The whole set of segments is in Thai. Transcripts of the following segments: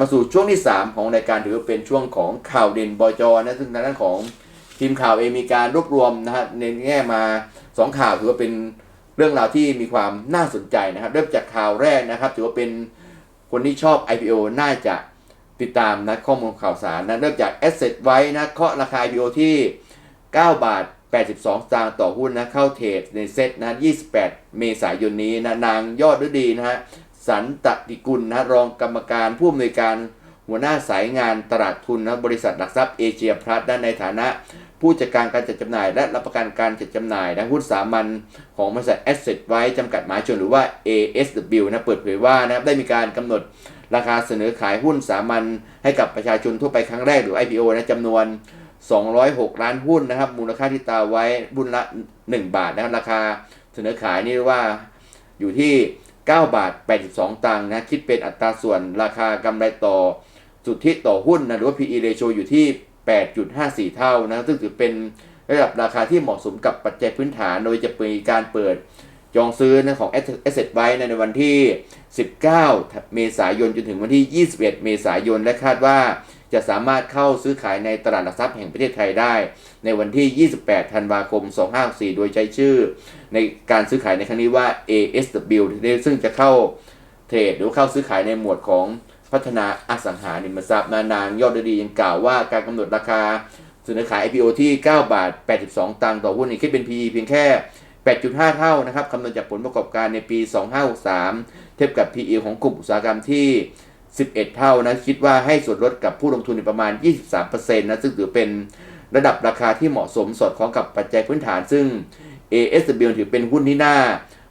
มาสู่ช่วงที่ 3 ของรายการถือว่าเป็นช่วงของข่าวเด่นบจนะซึ่งทางด้านของทีมข่าวเองมีการรวบรวมนะฮะในแง่มา 2 ข่าวถือว่าเป็นเรื่องราวที่มีความน่าสนใจนะครับ เริ่มจากข่าวแรกนะครับ ถือว่าเป็นคนที่ชอบ IPO น่าจะติดตามนะข้อมูลข่าวสารนะเริ่มจาก Asset ไว้นะเคาะราคา IPO ที่ 9 บาท 82 สตางค์ต่อหุ้นนะเข้าเทรดในเซ็ตนะ28 เมษายนนี้นะนางยอดฤดีนะฮะ สันตติกุลนะรองกรรมการผู้อำนวยการหัวหน้าสายงานตลาดทุนนะบริษัทหลักทรัพย์เอเชียพลัสด้านในฐานะ ผู้จัดการการจัดจำหน่าย และรับประกันการจัดจำหน่ายนะหุ้นสามัญของบริษัท Asset ไว้จำกัดหมายชนหรือว่า ASW นะเปิดเผยว่านะได้มีการกำหนดราคาเสนอขายหุ้นสามัญให้กับประชาชนทั่วไปครั้งแรกหรือ IPO นะจำนวน 206 ล้านหุ้นนะครับ มูลค่าที่ตาไว้หุ้นละ 1 บาทนะครับราคาเสนอขายนี่เรียกว่าอยู่ที่ 9 บาท 82 ตังค์นะคิดเป็นอัตราส่วนราคากำไรต่อสุทธิต่อหุ้นนะหรือว่า PE ratio อยู่ที่ 8.54 เท่านะซึ่งถือเป็นระดับราคาที่เหมาะสมกับปัจจัยพื้นฐาน โดยจะมีการเปิดจองซื้อนะของ Asset ไว้ในวันที่ 19 เมษายนจนถึงวันที่ 21 เมษายนและคาดว่า จะสามารถเข้าซื้อขายในตลาดหลักทรัพย์แห่งประเทศไทยได้ ในวันที่ 28 ธันวาคม 2564 โดยใช้ชื่อ ในการซื้อขายในครั้งนี้ว่า ASW ซึ่งจะเข้าเทรดหรือเข้าซื้อขายในหมวดของพัฒนาอสังหาริมทรัพย์นานางยอดดียังกล่าวว่าการกำหนดราคาเสนอขาย IPO ที่ 9 บาท 82 ตังค์ต่อหุ้นนี่คิดเป็น PE เพียงแค่ 8.5 เท่านะครับคำนวณจากผลประกอบการในปี 2563 เทียบกับ PE ของกลุ่มอุตสาหกรรมที่ 11 เท่านะคิดว่าให้ส่วนลดกับผู้ลงทุนในประมาณ 23%นะซึ่งถือเป็นระดับราคาที่เหมาะสมสอดคล้องกับปัจจัยพื้นฐาน ซึ่ง ASW ถือเป็นหุ้นที่น่า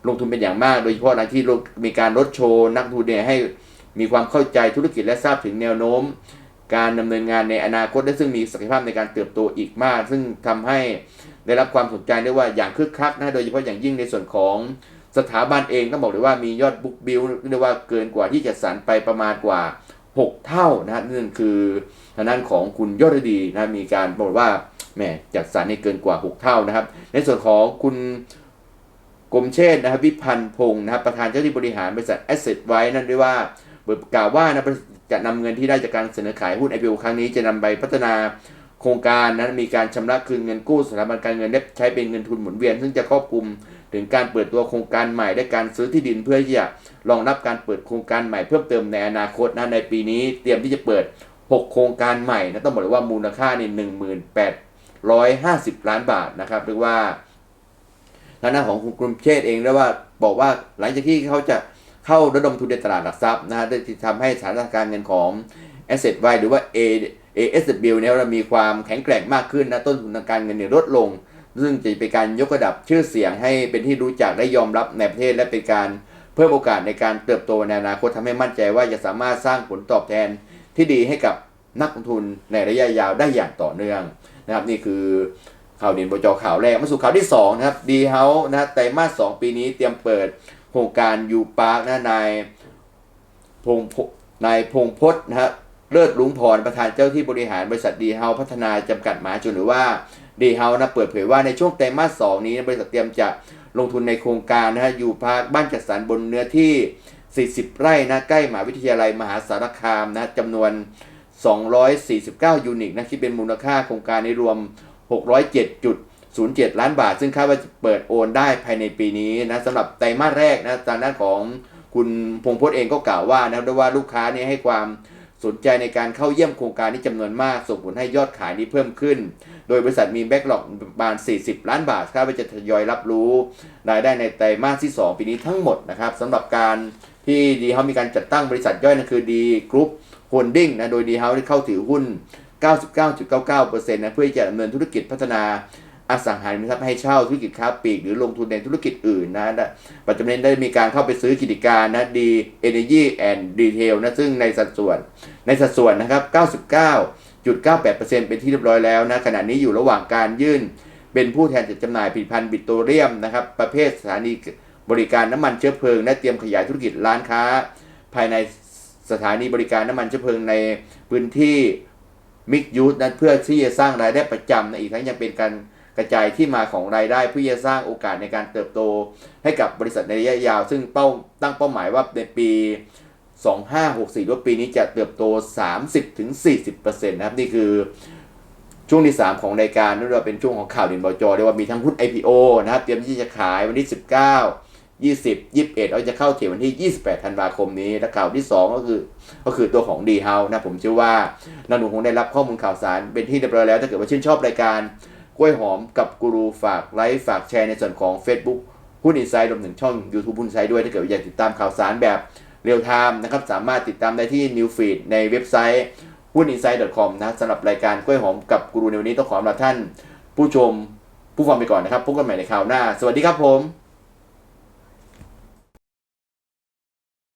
ลงทุนเป็นอย่างมาก โดยเฉพาะในที่มีการลดโชว์นักทุนเนี่ยให้มีความเข้าใจธุรกิจและทราบถึงแนวโน้ม การดำเนินงานในอนาคตและซึ่งมีศักยภาพในการเติบโตอีกมาก ซึ่งทำให้ได้รับความสนใจเรียกว่าอย่างคึกคักนะโดยเฉพาะอย่างยิ่งในส่วนของ สถาบันเองต้องบอกเลยว่ามียอดบุ๊กบิลเรียกว่าเกินกว่าที่จะสรรไปประมาณกว่า 6 เท่านะนั่นคือทางด้านของคุณยอดดีนะมีการบอกว่าแหมจัดสรรให้เกินกว่า 6 เท่านะครับ ในส่วนของคุณกรมเชษฐ์นะครับวิพันธ์พงศ์นะครับประธานเจ้าหน้าที่บริหารบริษัท Asset ไว้นั่นด้วยว่าเบิดกล่าวว่านะจะนำเงินที่ได้จากการเสนอขายหุ้น IPO ครั้งนี้จะนำไปพัฒนาโครงการนะมีการชำระคืนเงินกู้สถาบันการเงินและใช้เป็นเงินทุนหมุนเวียน ซึ่งจะครอบคลุม ถึงการเปิดตัวโครงการใหม่และการซื้อที่ดินเพื่อที่จะรองรับการเปิดโครงการใหม่เพิ่มเติมในอนาคตนะในปีนี้ เตรียมที่จะเปิด 6 โครงการใหม่นะต้องบอกเลยว่ามูลค่านี่หนึ่งหมื่นแปดร้อยห้าสิบล้านบาทนะครับเรียกว่าทางด้านของคุณกรุมเชษเองเรียกว่าบอกว่าหลังจากที่เขาจะเข้าระดมทุนในตลาดหลักทรัพย์นะฮะได้ทำให้สถานการเงินของ Asset ไวหรือว่า A ASW เนี่ยเรามีความแข็งแกร่งมากขึ้นนะต้นทุนทางการเงินเนี่ยลดลง ซึ่งจะเป็นการยกระดับชื่อเสียงให้เป็นที่รู้จักและยอมรับในประเทศและเป็นการเพิ่มโอกาสในการเติบโตในอนาคตทำให้มั่นใจว่าจะสามารถสร้างผลตอบแทนที่ดีให้กับนักลงทุนในระยะยาวได้อย่างต่อเนื่องนะครับนี่คือข่าวเด่นบจข่าวแรกมาสู่ข่าวที่2นะครับดีเฮาส์นะไตรมาส2ปีนี้เตรียมเปิดโครงการยูพาร์คนะนายพงนายพงพจน์นะฮะเลิศลุงพรประธานเจ้าที่บริหารบริษัทดีเฮาพัฒนาจำกัดมหาชนหรือว่า ดีเฮานะเปิดเผยว่าในช่วงไตรมาส2นี้ บริษัทเตรียมจะลงทุนในโครงการนะฮะอยู่พาร์คบ้านจัดสรรบนเนื้อที่ 40 ไร่นะใกล้มหาวิทยาลัยมหาสารคามนะจำนวน 249 ยูนิตนะคิดเป็นมูลค่าโครงการในรวม 607.07 ล้านบาท ซึ่งคาดว่าจะเปิดโอนได้ภายในปีนี้นะสำหรับไตรมาสแรกนะทางด้านของคุณพงพจน์เองก็กล่าวว่านะด้วยว่าลูกค้าเนี่ยให้ความสนใจในการเข้าเยี่ยมโครงการนี้จำนวนมาก ส่งผลให้ยอดขายนี้เพิ่มขึ้น โดยบริษัทมีแบ็กหลอกประมาณ 40 ล้านบาทคาดว่าจะทยอยรับรู้รายได้ในไตรมาสที่ 2 ปีนี้ทั้งหมดนะครับสำหรับการที่ดีเฮามีการจัดตั้งบริษัทย่อยนั่นคือดีกรุ๊ปโฮลดิ้งนะโดยดีเฮาได้เข้าถือหุ้น 99.99%นะเพื่อจะดำเนินธุรกิจพัฒนาอสังหาริมทรัพย์ให้เช่าธุรกิจค้าปลีกหรือลงทุนในธุรกิจอื่นนะปัจจุบันได้มีการเข้าไปซื้อกิจการนะดี Energy and Retail นะซึ่งในสัดส่วนในสัดส่วนนะครับ 99 99.98%เป็นที่เรียบร้อยแล้วนะขณะนี้อยู่ระหว่างการยื่น เป็นผู้แทนจัดจำหน่ายผลิตภัณฑ์บิตโตเรียมนะครับประเภทสถานีบริการน้ำมันเชื้อเพลิง และเตรียมขยายธุรกิจร้านค้า ภายในสถานีบริการน้ำมันเชื้อเพลิงในพื้นที่มิกยูสนั้นเพื่อที่จะสร้างรายได้ประจำนะอีกทั้งยังเป็นการกระจายที่มาของรายได้เพื่อจะสร้างโอกาสในการเติบโต ให้กับบริษัทในระยะยาว ซึ่งเป้าตั้งเป้าหมายว่าในปี 2564ว่าปีนี้จะเติบโต 30-40%นะครับนี่คือช่วงที่ 3 ของรายการนั่นเราเป็นช่วงของข่าวด่นบจเรียกว่ามีทั้งหุ้น IPO นะครับ เตรียมที่จะขายวันที่ 19 20 21เราจะเข้าเถียวันที่ 28 ธันวาคมนี้ และข่าวที่ 2 ก็คือก็คือตัวของดีเฮานะผมเชื่อว่านักลงทุนคงได้รับข้อมูลข่าวสารเป็นที่เรียบร้อยแล้วถ้าเกิดว่าชื่นชอบรายการกล้วยหอมกับกูรูฝากไลค์ฝากแชร์ในส่วนของ Facebook หุ้นอินไซด์รวมถึงช่อง YouTube หุ้นไซด์ด้วยถ้าเกิดอยากติดตามข่าวสารแบบ เรียลไทม์นะครับสามารถติดตามได้ที่ New Feed ในเว็บไซต์หุ้น insight com นะสำหรับรายการกล้วยหอมกับกูรูในวันนี้ต้องขอลาท่าน ผู้ชมผู้ฟังไปก่อนนะครับพบกันใหม่ในคราวหน้า สวัสดีครับผม